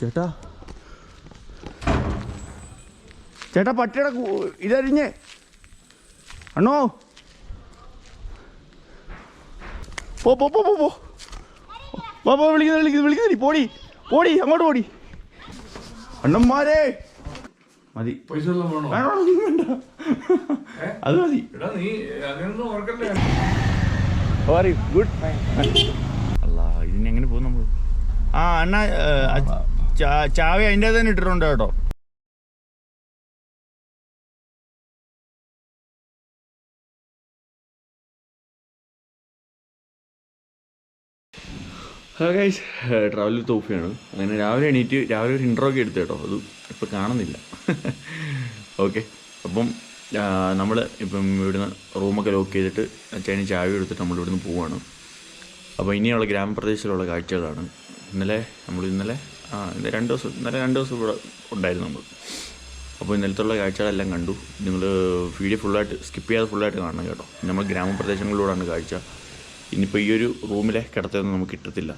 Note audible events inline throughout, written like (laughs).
ചേട്ടാ. ചേട്ടാ പട്ടിയുടെ ഇതരിഞ്ഞ്. അണ്ണോ. പോ പോ പോ പോ പോ. പോ പോ വിളിക്കുന്നു വിളിക്കുന്നു വിളിക്കുന്നു പോടി പോടി അങ്ങോട്ട് പോടി. അണ്ണന്മാരെ. മതി. പൈസ വേണ്ട അത് മതി. ഗുഡ് അല്ല ഇതിനെങ്ങനെ പോകും നമ്മൾ ആ അണ്ണ ചാവി അതിന്റെ തന്നെ ഇട്ടിട്ടുണ്ട് കേട്ടോ. ഹലോ ഗൈസ് ട്രാവൽ തോഫിയാണ് അങ്ങനെ രാവിലെ എണീറ്റ് രാവിലെ ഒരു ഇൻട്രോ ഒക്കെ എടുത്തു കേട്ടോ. അത് ഇപ്പം കാണുന്നില്ല. (laughs) ഓക്കെ അപ്പം നമ്മൾ ഇപ്പം ഇവിടുന്ന് റൂമൊക്കെ ലോക്ക് ചെയ്തിട്ട് അച്ഛന് ചാവി എടുത്തിട്ട് നമ്മൾ ഇവിടുന്ന് പോവുകയാണ് അപ്പോൾ ഇനിയുള്ള ഗ്രാമപ്രദേശത്തിലുള്ള കാഴ്ചകളാണ്. ഇന്നലെ നമ്മൾ ഇന്നലെ ആ ഇന്ന് രണ്ട് ദിവസം ഇന്നലെ രണ്ട് ദിവസം ഇവിടെ ഉണ്ടായിരുന്നു നമ്മൾ. അപ്പോൾ ഇന്നലത്തുള്ള കാഴ്ചകളെല്ലാം കണ്ടു. നിങ്ങൾ വീഡിയോ ഫുള്ളായിട്ട് സ്കിപ്പ് ചെയ്യാതെ ഫുള്ളായിട്ട് കാണണം കേട്ടോ. നമ്മൾ ഗ്രാമപ്രദേശങ്ങളിലൂടെയാണ് കാഴ്ച. ഇനിയിപ്പോൾ ഈ ഒരു റൂമിലെ കിടത്തൊന്നും നമുക്ക് കിട്ടത്തില്ല.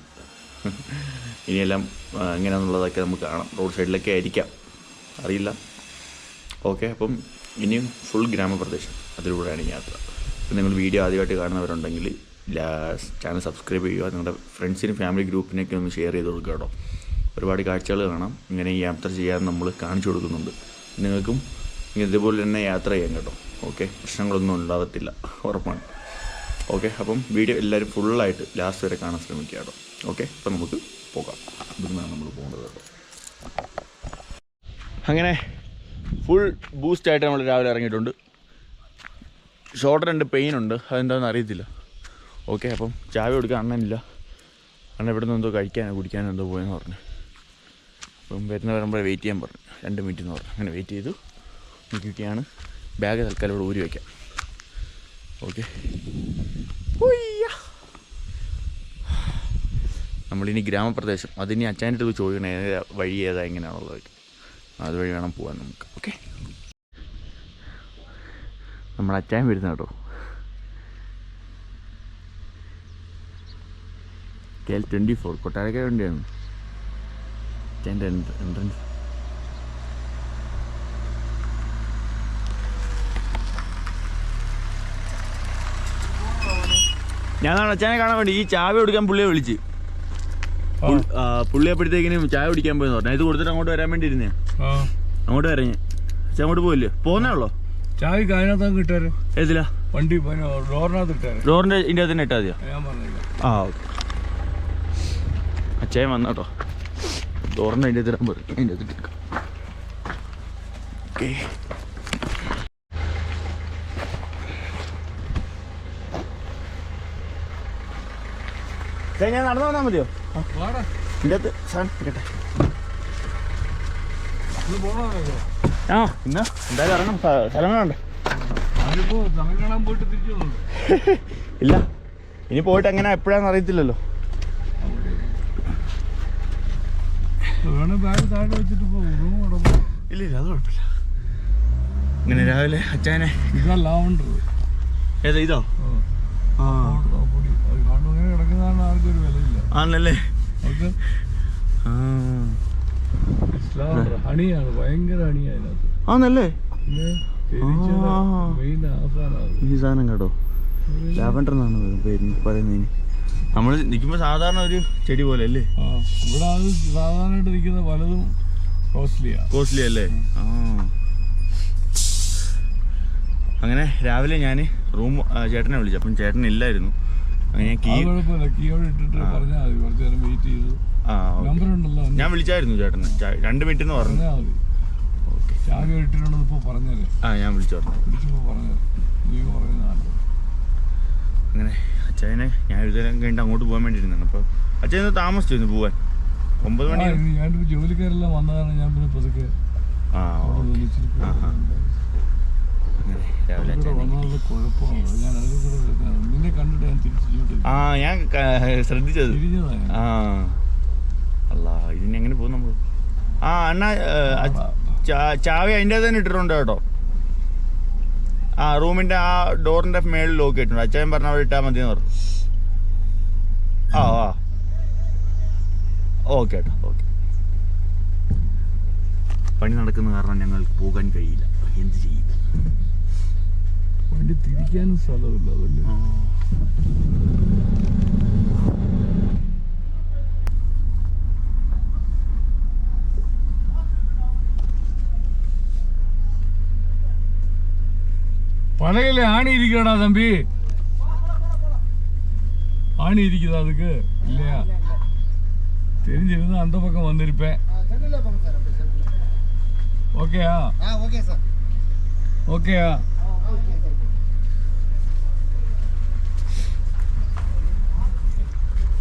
(laughs) ഇനിയെല്ലാം എങ്ങനെയാണെന്നുള്ളതൊക്കെ നമുക്ക് കാണാം. റോഡ് സൈഡിലൊക്കെ ആയിരിക്കാം. അറിയില്ല. ഓക്കെ അപ്പം ഇനിയും ഫുൾ ഗ്രാമപ്രദേശം അതിലൂടെയാണ് യാത്ര. അപ്പം നിങ്ങൾ വീഡിയോ ആദ്യമായിട്ട് കാണുന്നവരുണ്ടെങ്കിൽ ചാനൽ സബ്സ്ക്രൈബ് ചെയ്യുക. നിങ്ങളുടെ ഫ്രണ്ട്സിനും ഫാമിലി ഗ്രൂപ്പിനൊക്കെ ഒന്ന് ഷെയർ ചെയ്ത് കൊടുക്കുക കേട്ടോ. ഒരുപാട് കാഴ്ചകൾ കാണാം. ഇങ്ങനെ യാത്ര ചെയ്യാൻ നമ്മൾ കാണിച്ചു കൊടുക്കുന്നുണ്ട്. നിങ്ങൾക്കും ഇതുപോലെ തന്നെ യാത്ര ചെയ്യാൻ കേട്ടോ. ഓക്കെ? പ്രശ്നങ്ങളൊന്നും ഉണ്ടാകത്തില്ല ഉറപ്പാണ്. ഓക്കെ? അപ്പം വീഡിയോ എല്ലാവരും ഫുള്ളായിട്ട് ലാസ്റ്റ് വരെ കാണാൻ ശ്രമിക്കുക കേട്ടോ. ഓക്കെ? അപ്പം നമുക്ക് പോകാം. ഇവിടുന്നാണ് നമ്മൾ പോകുന്നത് കേട്ടോ. അങ്ങനെ ഫുൾ ബൂസ്റ്റായിട്ട് നമ്മൾ രാവിലെ ഇറങ്ങിയിട്ടുണ്ട്. ഷോർട്ടർ ഉണ്ട് പെയിൻ ഉണ്ട്. അതെന്താണെന്ന് അറിയത്തില്ല. ഓക്കെ? അപ്പം ചായ കൊടുക്കാൻ അണ്ണനില്ല. അണ്ണൻ ഇവിടെ നിന്ന് എന്തോ കഴിക്കാനോ കുടിക്കാനോ എന്തോ പോയെന്ന് പറഞ്ഞു. അപ്പം വരുന്ന വരുമ്പോൾ വെയിറ്റ് ചെയ്യാൻ പറഞ്ഞു. രണ്ട് മിനിറ്റ് എന്ന് പറഞ്ഞു. അങ്ങനെ വെയിറ്റ് ചെയ്തു. നോക്കിയൊക്കെയാണ് ബാഗ് തൽക്കാലം ഇവിടെ ഊരി വയ്ക്കാം ഓക്കെ നമ്മളിനി ഗ്രാമപ്രദേശം. അതിനി അച്ഛന്റെ അടുത്ത് ചോദിക്കണേ വഴി ഏതാ എങ്ങനെയാണുള്ളതൊക്കെ അതുവഴി വേണം പോകാൻ നമുക്ക്. ഓക്കെ നമ്മൾ അച്ചായൻ വരുന്ന കേട്ടോ. K L twenty four Kottarakkara വണ്ടിയാണ്. അച്ഛന്റെ എൻട്രൻസ് ഞാൻ അച്ഛനെ കാണാൻ വേണ്ടി ഈ ചാവി കൊടുക്കാൻ പുള്ളിയെ വിളിച്ച്. പുള്ളി അപ്പോഴത്തേക്കിനും ചായ കുടിക്കാൻ പോയെന്ന് പറഞ്ഞു. ഇത് കൊടുത്തിട്ട് അങ്ങോട്ട് വരാൻ വേണ്ടി ഇരുന്നേ അങ്ങോട്ട് വരാൻ ഞാൻ. അച്ഛൻ അങ്ങോട്ട് പോയില്ലേ? പോന്നേ ഉള്ളോ? ചായ അതിനകത്ത് കിട്ടാരോ ഏതിലാ? വണ്ടി ഡോറിനകത്ത് ഇട്ടാരോ ഡോറിന്റെ ഇതിന്റെ തന്നെ ഇട്ടാൽ മതിയോ? ആ ഓക്കെ. അച്ഛൻ വന്ന ഡോറിന്റെ അതിന്റെ തരാൻ പറയും അതിന്റെ ഓക്കെ ഞാൻ നടന്നു വന്നാൽ മതിയോ? വാടാ. ഇതിന്റെ അകത്ത് സാധനം ആ പിന്നെ എന്തായാലും ഇറങ്ങണം. സ്ഥ- സ്ഥലങ്ങളുണ്ട് അതിപ്പോ പോയിട്ട് തിരിച്ചു വന്നുള്ളൂ ഇല്ല. ഇനി പോയിട്ട് എങ്ങനെ എപ്പോഴാന്ന് അറിയത്തില്ലല്ലോ. വേണേ ബാഗ് താഴെ വെച്ചിട്ട് പോകും ഇല്ല ഇല്ല അത് കുഴപ്പമില്ല. ഇങ്ങനെ രാവിലെ അച്ഛനെ ഇതാ ലാവണ്ടർ ഏതാ ഇതോ? ആ. കിടക്കുന്നതാണ് ആർക്കും ഒരു വിലയില്ല. ആണല്ലേ? അവർക്ക് ആ. ലാവണ്ടർ ഹണിയാണ് ഭയങ്കര ഹണിയാണ് അതിനകത്ത്. ആന്നല്ലേ പിന്നെ തേനീച്ചയുടെ ആ. മെയിൻ ആസാനാണ്. ഈ സാധനം കേട്ടോ ലാവൻഡർ എന്നാണ് പറയുന്നത് നമ്മൾ നിൽക്കുമ്പോൾ സാധാരണ ഒരു ചെടി പോലെ അല്ലേ ഇവിടെ അത് സാധാരണയായിട്ട് നിൽക്കുന്ന പലതും കോസ്റ്റ്ലിയാ കോസ്റ്റ്ലി അല്ലേ? ആ. അങ്ങനെ രാവിലെ ഞാൻ റൂം ചേട്ടനെ വിളിച്ചു. അപ്പം ചേട്ടൻ ഇല്ലായിരുന്നു. അങ്ങനെ ഞാൻ വിളിച്ചായിരുന്നു ചേട്ടനെ. രണ്ട് മിനിറ്റ് എന്ന് പറഞ്ഞു ആ ഞാൻ വിളിച്ചു പറഞ്ഞു. അങ്ങനെ അച്ഛനെ ഞാൻ എഴുതാൻ കഴിഞ്ഞിട്ട് അങ്ങോട്ട് പോകാൻ വേണ്ടി അപ്പൊ അപ്പോൾ അച്ഛൻ ഇന്ന് താമസിച്ചു ഇന്ന് പോവാൻ. ഒമ്പത് മണി ജോലിക്കാരെല്ലാം വന്നതാണ്. ഞാൻ പിന്നെ പതുക്കെ ആ രാവിലെ ഞാൻ ആ ശ്രദ്ധിച്ചത്. ആ. അല്ല ഇതിന് എങ്ങനെ പോകും നമ്മൾ ആ അണ്ണ ചാവി അതിന്റെ തന്നെ ഇട്ടിട്ടുണ്ട് കേട്ടോ. ആ റൂമിന്റെ ആ ഡോറിന്റെ മേളിൽ ലോക്ക് ഇട്ടുണ്ട് അച്ഛൻ പറഞ്ഞ അവിടെ ഇട്ടാൽ മതി എന്ന് പറഞ്ഞു. ആ ആ. ഓക്കെ കേട്ടോ ഓക്കെ പണി നടക്കുന്ന കാരണം ഞങ്ങൾ പോകാൻ കഴിയില്ല. എന്ത് ചെയ്യും? വണ്ടി തിരിക്കാനും സ്ഥലമില്ല അതല്ലേ? பலகையில ஆணி இருக்கடா தம்பி ஆணி இருக்குதா அதுக்கு இல்லையா தெரிஞ்சிருந்தா அந்த பக்கம் வந்திருப்பேன் சென்டரில் போங்க சார் அப்படியே சென்டரில் ஓகேயா ஆ ஓகே சார் ஓகேயா ஆ ஓகே சார்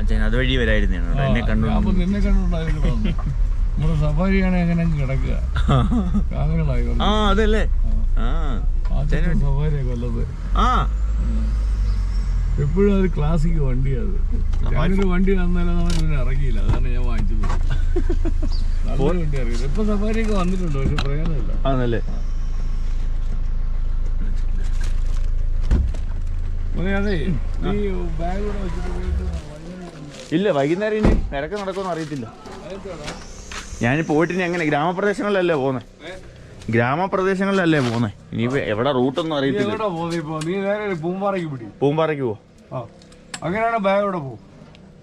അച്ഛൻ അതുവഴി വരായിരുന്നു കേട്ടോ. എന്നെ കണ്ടു അപ്പൊ നിന്നെ കണ്ടുണ്ടായിരുന്നു നമ്മുടെ സഫാരിയാണ് എങ്ങനെ കിടക്കുക (laughs) കാലങ്ങളായി ആ അതല്ലേ ആ ആ. എപ്പോഴും അത് ക്ലാസിക് വണ്ടിയാണ്. ഞാനൊരു വണ്ടി വന്നാലും നമ്മൾ പിന്നെ ഇറങ്ങിയില്ല. അതാണ് ഞാൻ വാങ്ങിച്ചത്. നല്ല വണ്ടി അറിയില്ല ഇപ്പൊ സഫാരിയൊക്കെ വന്നിട്ടുണ്ട് പക്ഷെ പ്രയോജനമില്ല. ആണല്ലേ? ഇല്ല വൈകുന്നേരം ഇനി നിരക്ക് നടക്കുമെന്ന് അറിയത്തില്ല? ഞാൻ പോയിട്ട് ഇനി എങ്ങനെ? ഗ്രാമപ്രദേശങ്ങളിലല്ലേ പോകുന്നത് ഗ്രാമപ്രദേശങ്ങളിലല്ലേ പോകുന്നത് ഇനി എവിടെ റൂട്ടൊന്നും അറിയത്തില്ല. എവിടെ പോകുന്നത് ഇപ്പൊ? നീ നേരെ പൂമ്പാറയ്ക്ക് പിടി. പൂമ്പാറയ്ക്ക് പോ. ആ. അങ്ങനെയാണ് ബാഗ് ഇവിടെ പോകും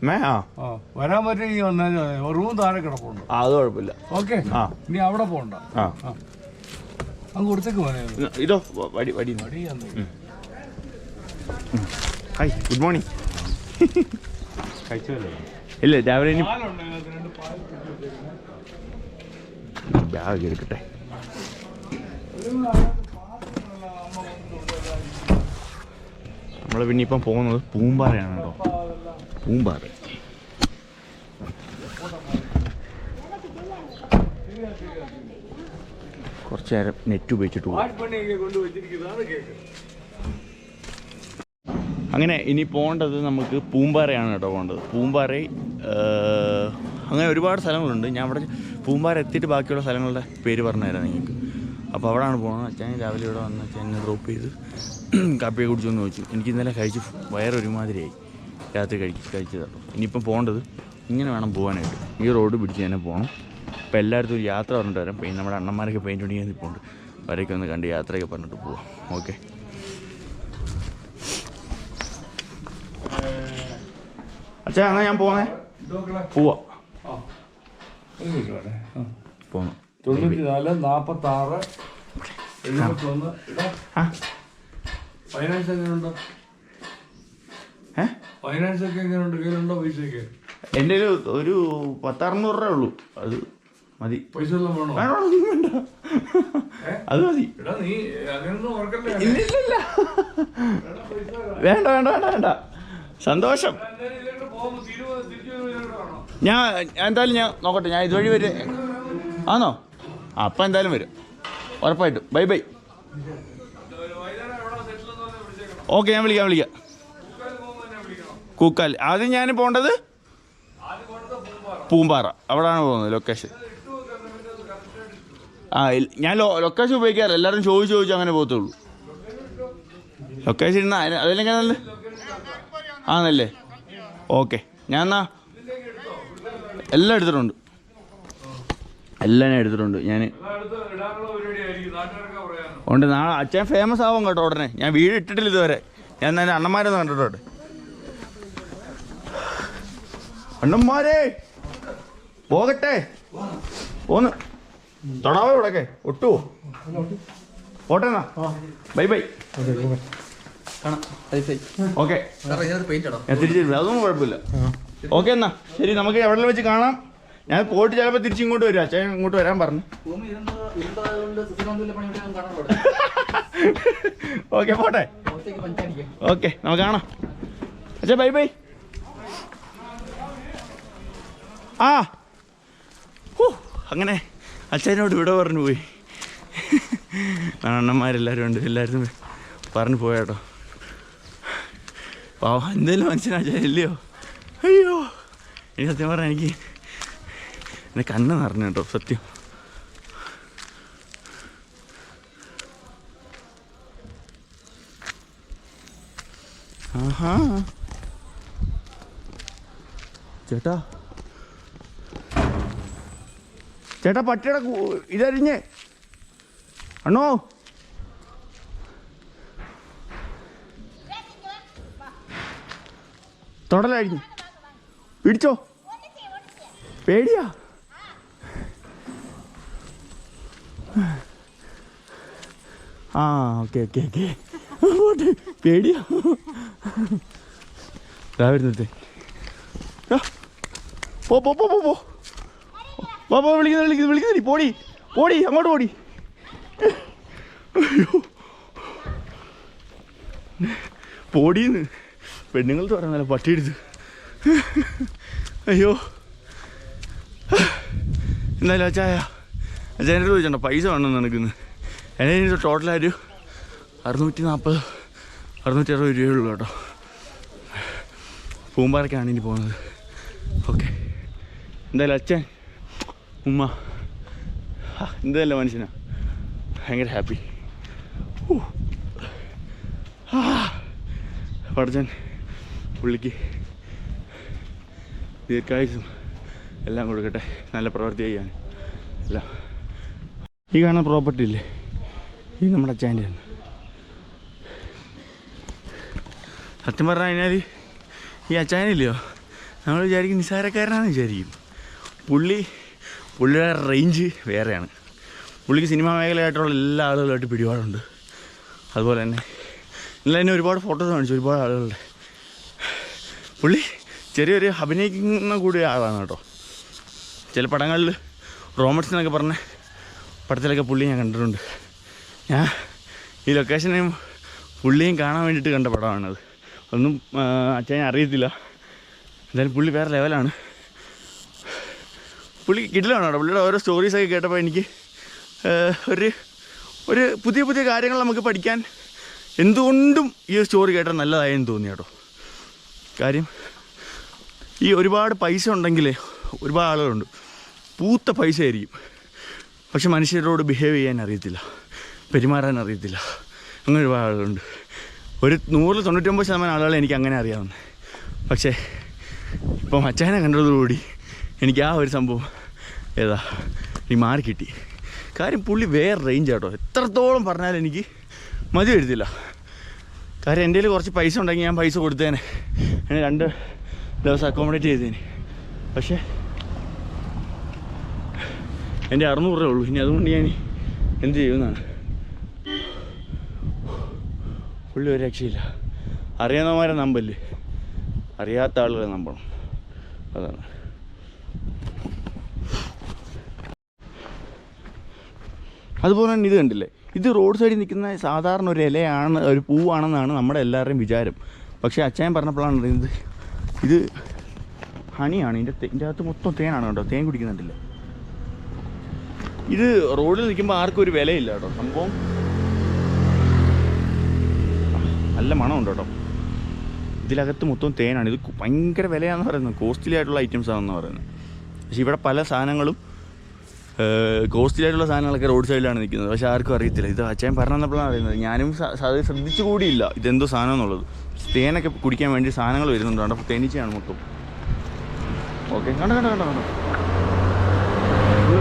മേ ആ. ആ. വരാൻ പറ്റുമെങ്കിൽ വന്നാൽ റൂം താഴെ കിടപ്പുണ്ട്. ആ, അത് കുഴപ്പമില്ല. ഓക്കെ. ആ. നീ അവിടെ പോണ്ട. ആ. ആ. അങ്ങ് കൊടുത്തേക്ക് പോനെ ഇ- ഇതോ വ- വടി. വടി ഇന്ന്. മടിയാന്ന് ഹായ് ഗുഡ് മോർണിംഗ്. കഴിച്ചല്ലേ ഇല്ല രാവിലെ ഇനി ബാഗ് എടുക്കട്ടെ. നമ്മൾ പിന്നെ ഇപ്പം പോകുന്നത് പൂമ്പാറയാണ് കേട്ടോ. പൂമ്പാറ. കുറച്ച് നേരം നെറ്റ് ഉപയോഗിച്ചിട്ട് അങ്ങനെ ഇനി പോകേണ്ടത് നമുക്ക് പൂമ്പാറയാണ് കേട്ടോ പോകേണ്ടത്. പൂമ്പാറ അങ്ങനെ ഒരുപാട് സ്ഥലങ്ങളുണ്ട്. ഞാൻ അവിടെ പൂമ്പാറ എത്തിയിട്ട് ബാക്കിയുള്ള സ്ഥലങ്ങളുടെ പേര് പറഞ്ഞുതരാം നിങ്ങൾക്ക്. അപ്പോൾ അവിടെയാണ് പോകുന്നത്. അച്ഛൻ രാവിലെ ഇവിടെ വന്ന് അച്ഛൻ എന്നെ ഡ്രോപ്പ് ചെയ്ത് കാപ്പിയൊക്കെ കുടിച്ചൊന്ന് ചോദിച്ചു. എനിക്ക് ഇന്നലെ കഴിച്ച് വയറൊരുമാതിരിയായി. രാത്രി കഴിച്ച് കഴിച്ചതാണ് ഇനിയിപ്പം പോകേണ്ടത് ഇങ്ങനെ വേണം പോകാനായിട്ട്. ഈ റോഡ് പിടിച്ച് തന്നെ പോകണം. അപ്പോൾ എല്ലായിടത്തും ഒരു യാത്ര പറഞ്ഞിട്ട് വരാം. പിന്നെ നമ്മുടെ അണ്ണന്മാരൊക്കെ പെയിന്റ് ഉണ്ടെങ്കിൽ നിൽപ്പുണ്ട്. അവരൊക്കെ ഒന്ന് കണ്ട് യാത്രയൊക്കെ പറഞ്ഞിട്ട് പോവാം. ഓക്കെ. അച്ഛാ എന്നാ ഞാൻ പോന്നേ? പോവാ. പോകണം. പോന്നു. തൊണ്ണൂറ്റി നാല് നാപ്പത്തി ആറ് ഫൈനാൻസ് എങ്ങനെയുണ്ട് ഫൈനാൻസ് ഒക്കെ എങ്ങനെയുണ്ട് കയ്യിലുണ്ടോ പൈസയൊക്കെ? എന്റെ ഒരു ഒരു പത്തറുന്നൂറ് രൂപ ഉള്ളൂ. അത് മതി. പൈസ വേണോ? വേണ്ട, അത് മതി. നീ വേണ്ട വേണ്ട വേണ്ട വേണ്ട. സന്തോഷം. ഞാൻ എന്തായാലും ഞാൻ നോക്കട്ടെ. ഞാൻ ഇതുവഴി വരെ ആണോ അപ്പം എന്തായാലും വരും. ഉറപ്പായിട്ടും. By bye. ഓക്കെ ഞാൻ വിളിക്കാം വിളിക്കാം. കുക്കാൽ. ആദ്യം ഞാൻ പോകേണ്ടത്? പൂമ്പാറ. അവിടെയാണ് പോകുന്നത് ലൊക്കേഷൻ. ആ ഞാൻ ലൊക്കേഷൻ ഉപയോഗിക്കാറില്ല. എല്ലാവരും ചോദിച്ച് ചോദിച്ചു അങ്ങനെ പോകത്തുള്ളൂ. ലൊക്കേഷൻ ഇന്നാ അതിലെങ്ങനെ നല്ല ആണല്ലേ? ഓക്കെ. ഞാൻ എന്നാ എല്ലാം എടുത്തിട്ടുണ്ട്. എല്ലാം ഞാൻ എടുത്തിട്ടുണ്ട്. ഞാൻ ഉണ്ട്. നാളെ അച്ഛൻ ഫേമസ് ആവും കേട്ടോ ഉടനെ. ഞാൻ വീട് ഇട്ടിട്ടില്ല ഇതുവരെ. ഞാൻ എന്റെ അണ്ണന്മാരൊന്ന് കണ്ടിട്ടോട്ടെ അണ്ണന്മാരെ! പോകട്ടെ. പോന്ന്. തൊടാവോ ഇവിടൊക്കെ? ഒട്ടുവോ പോട്ടെ എന്നാ. Bye bye. ഓക്കെ. ഞാൻ തിരിച്ചു. അതൊന്നും കുഴപ്പമില്ല. ഓക്കെ എന്നാ. ശരി നമുക്ക് എവിടെ വെച്ച് കാണാം. ഞാൻ പോയിട്ട് ചിലപ്പോൾ തിരിച്ച് ഇങ്ങോട്ട് വരും. അച്ഛൻ ഇങ്ങോട്ട് വരാൻ പറഞ്ഞു. ഓക്കെ പോട്ടെ. ഓക്കെ നമുക്ക് കാണാം. അച്ഛാ ബൈ ബൈ ആ. അങ്ങനെ അച്ഛനോട് ഇവിടെ പറഞ്ഞു പോയി. അണ്ണന്മാരെല്ലാവരും ഉണ്ട് എല്ലാവരും പറഞ്ഞു പോയാട്ടോ. പാവ എന്തേലും അച്ഛൻ ഇല്ലയോ? അയ്യോ. എനിക്ക് സത്യം പറഞ്ഞാൽ എനിക്ക് എന്റെ കണ്ണ് നിറഞ്ഞു കേട്ടോ സത്യം. ആഹാ. ചേട്ടാ. ചേട്ടാ പട്ടിയുടെ ഇതറിഞ്ഞേ അണ്ണോ. തൊടലരിഞ്ഞ്. പിടിച്ചോ പേടിയാ. ആ ഓക്കെ ഓക്കെ ഓക്കെ. പോട്ടെ പേടിയോ. നിർത്തേ പോ പോ പോ പോ പോ. പോ പോ വിളിക്കുന്നു വിളിക്കുന്നു പോടി പോടി അങ്ങോട്ട് പോടി. അയ്യോ. പോടിന്ന്. പെണ്ണുങ്ങൾ പറഞ്ഞാലോ പട്ടിയെടുത്ത്. അയ്യോ. എന്തായാലും അച്ചായ അടുത്ത് ചോദിച്ചോ പൈസ വേണം നിനക്കുന്ന്. എന്നെ ടോട്ടലായൊരു അറുന്നൂറ്റി നാൽപ്പത് അറുന്നൂറ്റി അറുപത് രൂപയുള്ളൂ കേട്ടോ. പൂമ്പാറയ്ക്കാണ് ഇനി പോകുന്നത്. ഓക്കെ എന്തായാലും അച്ഛൻ ഉമ്മ എന്തായാലും മനുഷ്യനാ. ഭയങ്കര ഹാപ്പി പഠിച്ചൻ പുള്ളിക്ക് ദീർഘായുസും എല്ലാം കൊടുക്കട്ടെ. നല്ല പ്രവൃത്തി ചെയ്യാൻ എല്ലാം ഈ കാണുന്ന പ്രോപ്പർട്ടി ഇല്ലേ? ഈ നമ്മുടെ അച്ചാന്റെ ആണ്. സത്യം പറഞ്ഞാൽ അതിനകത്ത് ഈ അച്ചാനില്ലയോ നമ്മൾ വിചാരിക്കും നിസ്സാരക്കാരനാണെന്ന് വിചാരിക്കും. പുള്ളി പുള്ളിയുടെ റേഞ്ച് വേറെയാണ്. പുള്ളിക്ക് സിനിമാ മേഖലയായിട്ടുള്ള എല്ലാ ആളുകളുമായിട്ട് പിടിപാടുണ്ട്. അതുപോലെ തന്നെ ഇന്നലെ തന്നെ ഒരുപാട് ഫോട്ടോസ് കാണിച്ചു ഒരുപാട് ആളുകളുടെ. പുള്ളി ചെറിയൊരു അഭിനയിക്കുന്ന കൂടിയ ആളാണ് കേട്ടോ. ചില പടങ്ങളിൽ റോമൻസ് എന്നൊക്കെ പറഞ്ഞ പടത്തിലൊക്കെ പുള്ളി ഞാൻ കണ്ടിട്ടുണ്ട്. ഞാൻ ഈ ലൊക്കേഷനെയും പുള്ളിയും കാണാൻ വേണ്ടിയിട്ട് കണ്ട പടമാണത്. ഒന്നും അച്ഛൻ അറിയത്തില്ല. എന്തായാലും പുള്ളി വേറെ ലെവലാണ് പുള്ളി കിടിലാണ് കേട്ടോ. പുള്ളിയുടെ ഓരോ സ്റ്റോറീസൊക്കെ കേട്ടപ്പോൾ എനിക്ക് ഒരു ഒരു പുതിയ പുതിയ കാര്യങ്ങൾ നമുക്ക് പഠിക്കാൻ എന്തുകൊണ്ടും ഈ സ്റ്റോറി കേട്ടാൽ നല്ലതായെന്ന് തോന്നി കേട്ടോ. കാര്യം ഈ ഒരുപാട് പൈസ ഉണ്ടെങ്കിലേ ഒരുപാട് ആളുകളുണ്ട്. പൂത്ത പൈസ ആയിരിക്കും പക്ഷെ മനുഷ്യരോട് ബിഹേവ് ചെയ്യാൻ അറിയത്തില്ല. പെരുമാറാൻ അറിയത്തില്ല. അങ്ങനെ ഒരുപാട് ആളുകളുണ്ട്. ഒരു നൂറിൽ തൊണ്ണൂറ്റൊമ്പത് ശതമാനം ആളുകളെ എനിക്ക് അങ്ങനെ അറിയാവുന്നത് പക്ഷേ ഇപ്പം അച്ചായനെ കണ്ടതോടുകൂടി എനിക്ക് ആ ഒരു സംഭവം ഏതാ ഈ മാറി കിട്ടി. കാര്യം പുള്ളി വേറെ റേഞ്ച് കേട്ടോ എത്രത്തോളം പറഞ്ഞാലും എനിക്ക് മതി വരുത്തില്ല. കാര്യം എന്റെ കുറച്ച് പൈസ ഉണ്ടെങ്കിൽ ഞാൻ പൈസ കൊടുത്തേനെ. രണ്ട് ദിവസം അക്കോമഡേറ്റ് ചെയ്തേനെ. പക്ഷേ എന്റെ അറുന്നൂറ് രൂപ ഉള്ളൂ. ഇനി അതുകൊണ്ട് ഞാൻ എന്ത് ചെയ്യുമെന്നാണ്. പുള്ളി ഒരു രക്ഷയില്ല. അറിയാവുന്നവരെ നമ്പല്ലേ? അറിയാത്ത ആളുകളെ നമ്പണം. അതാണ്. അതുപോലെ തന്നെ ഇത് കണ്ടില്ലേ? ഇത് റോഡ് സൈഡിൽ നിൽക്കുന്ന സാധാരണ ഒരു ഇലയാണ് ഒരു പൂവാണെന്നാണ് നമ്മുടെ എല്ലാവരുടെയും വിചാരം. പക്ഷേ അച്ഛൻ പറഞ്ഞപ്പോഴാണ് അറിയുന്നത് ഇത് ഹണിയാണ്. ഇതിന്റെ ഇതിന്റെ അകത്ത് മൊത്തം തേനാണ് കേട്ടോ തേൻ കുടിക്കുന്നുണ്ടല്ല. ഇത് റോഡിൽ നിൽക്കുമ്പോൾ ആർക്കും ഒരു വിലയില്ല കേട്ടോ. സംഭവം നല്ല മണമുണ്ട് കേട്ടോ. ഇതിലകത്ത് മൊത്തം തേനാണ്. ഇത് ഭയങ്കര വിലയാണെന്ന് പറയുന്നത്. കോസ്റ്റ്ലി ആയിട്ടുള്ള ഐറ്റംസ് ആണെന്ന് പറയുന്നത്. പക്ഷേ ഇവിടെ പല സാധനങ്ങളും കോസ്റ്റ്ലി ആയിട്ടുള്ള സാധനങ്ങളൊക്കെ റോഡ് സൈഡിലാണ് നിൽക്കുന്നത്. പക്ഷേ ആർക്കും അറിയത്തില്ല. ഇത് അച്ഛൻ പറഞ്ഞു അറിയുന്നത്. ഞാനും അത് ശ്രദ്ധിച്ചു കൂടിയില്ല ഇതെന്തോ സാധനം എന്നുള്ളത്. തേനൊക്കെ കുടിക്കാൻ വേണ്ടി സാധനങ്ങൾ വരുന്നുണ്ട്. അപ്പോൾ തേനീച്ചയാണ് മൊത്തം. ഓക്കെ. കണ്ടോ കണ്ടോ കണ്ടോ കണ്ടോ?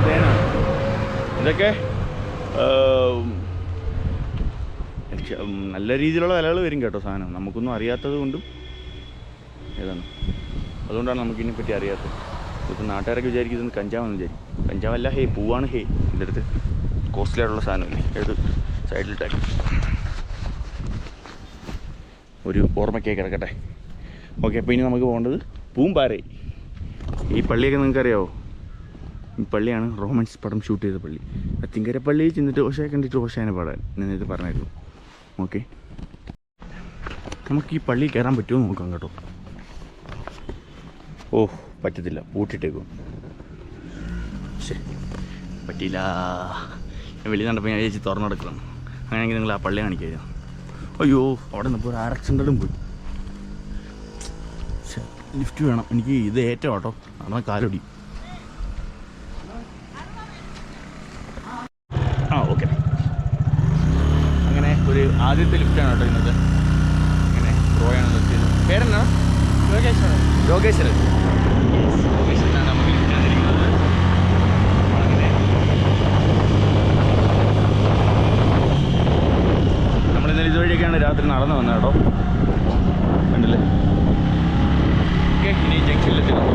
തേനാണ്. ഇതൊക്കെ നല്ല രീതിയിലുള്ള വിലകൾ വരും കേട്ടോ സാധനം. നമുക്കൊന്നും അറിയാത്തത് കൊണ്ടും ഏതാണ്. അതുകൊണ്ടാണ് നമുക്കിതിനെ പറ്റി അറിയാത്തത്. ഇപ്പം നാട്ടുകാരൊക്കെ വിചാരിക്കുന്നത് കഞ്ചാവെന്ന് വിചാരിക്കും. കഞ്ചാവല്ല ഹേ പൂവാണ് ഹേ എന്റെ അടുത്ത്. കോസ്റ്റ്ലി ആയിട്ടുള്ള സാധനമല്ലേ? ഏത് സൈഡിലിട്ടേക്ക്. ഒരു ഓർമ്മയ്ക്കായി കിടക്കട്ടെ. ഓക്കെ അപ്പോൾ ഇനി നമുക്ക് പോകേണ്ടത് പൂമ്പാറ ഈ പള്ളിയൊക്കെ നിങ്ങൾക്ക് അറിയാവോ ഈ പള്ളിയാണ് റോമൻസ് പടം ഷൂട്ട് ചെയ്ത പള്ളി. അത്തിങ്കര പള്ളിയിൽ ചെന്നിട്ട് ഓശയെ കണ്ടിട്ട് ഓശേനെ പാടാൻ. ഞാൻ ഇത് പറഞ്ഞായിരുന്നു ഓക്കെ നമുക്ക് ഈ പള്ളി കയറാൻ പറ്റുമോ നോക്കാം കേട്ടോ. ഓ പറ്റത്തില്ല. പൂട്ടിട്ടേക്കും. ശരി പറ്റിയില്ല. ഞാൻ വെളിയിൽ നടപ്പോൾ ഞാൻ ചേച്ചി തുറന്നു നടക്കണം. അങ്ങനെയാണെങ്കിൽ നിങ്ങൾ ആ പള്ളി കാണിക്കാം അയ്യോ അവിടെ നിന്നപ്പോൾ ഒരു ആക്സിഡന്റും പോയി. ലിഫ്റ്റ് വേണം. എനിക്ക് ഇത് ഏറ്റവും കേട്ടോ അവിടെ കാലൊടി. ആദ്യത്തെ ലിഫ്റ്റാണ് കേട്ടോ ഇന്നത്തെ ഇങ്ങനെ റോയാണ് നിർത്തിയത് പേരെന്നാ? യോഗേശ്വരൻ യോഗേശ്വരൻ യോഗേശ്വരനാണ് നമുക്ക് ലിഫ്റ്റ് തന്നിരിക്കുന്നത്. അങ്ങനെ നമ്മളിന്നലെ ഇതുവഴിയൊക്കെയാണ് രാത്രി നടന്നു വന്നത് കേട്ടോ. കണ്ടില്ലേ? ഓക്കെ ഇനി ജംഗ്ഷനിലെത്തിക്കണം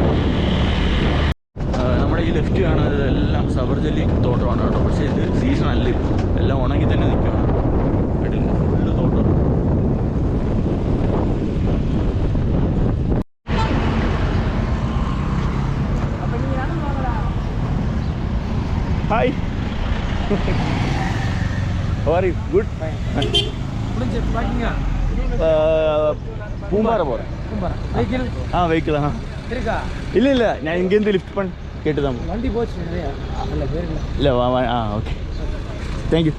നമ്മുടെ ഈ ലെഫ്റ്റ് കാണുന്നത് എല്ലാം സബർജലി തോട്ടമാണ് കേട്ടോ. പക്ഷേ ഇത് സീസൺ അല്ല എല്ലാം ഉണങ്ങി തന്നെ നിൽക്കുക ഹായ് യു ഗുഡ് பூம்பாறை போகிறேன் ஆ வெஹிக்கிள் ஆ இருக்கா இல்லை இல்லை நான் இங்கேருந்து லிஃப்ட் பண்ண கேட்டு தான் வண்டி போச்சு நிறைய இல்ல பேர் இல்ல ഇല്ല വാ വാ ആ ഓക്കെ താങ്ക് യു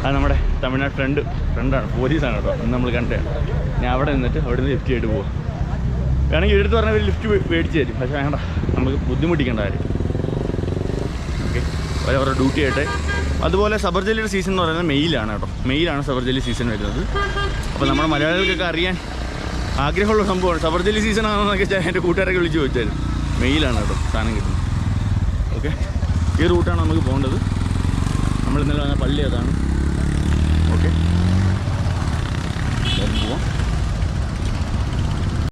അത് നമ്മുടെ തമിഴ്നാട് ഫ്രണ്ട് ഫ്രണ്ടാണ് പോലീസാണ് കേട്ടോ ഇന്ന് നമ്മൾ കണ്ടേ ഞാൻ അവിടെ നിന്നിട്ട് അവിടെ നിന്ന് ലിഫ്റ്റ് ചെയ്തിട്ട് പോവാം വേണമെങ്കിൽ എടുത്ത് പറഞ്ഞാൽ ലിഫ്റ്റ് മേടിച്ച് തരും പക്ഷേ വേണ്ട നമുക്ക് ബുദ്ധിമുട്ടിക്കേണ്ട കാര്യം അവരുടെ ഡ്യൂട്ടി ആയിട്ട്. അതുപോലെ സബർജലിയുടെ സീസൺ എന്ന് പറയുന്നത് മെയിലാണ് കേട്ടോ. മെയിലാണ് സബർജലി സീസൺ വരുന്നത്. അപ്പോൾ നമ്മുടെ മലയാളികൾക്കൊക്കെ അറിയാൻ ആഗ്രഹമുള്ള സംഭവമാണ്. സബർജലി സീസൺ ആണെന്നൊക്കെ എന്റെ കൂട്ടുകാരൊക്കെ വിളിച്ച് ചോദിച്ചായിരുന്നു. മെയിലാണ് കേട്ടോ സാധനം കിട്ടുന്നത്. ഓക്കെ ഈ റൂട്ടാണ് നമുക്ക് പോകേണ്ടത്. നമ്മൾ ഇന്നലെ വന്ന പള്ളി അതാണ്. ഓക്കെ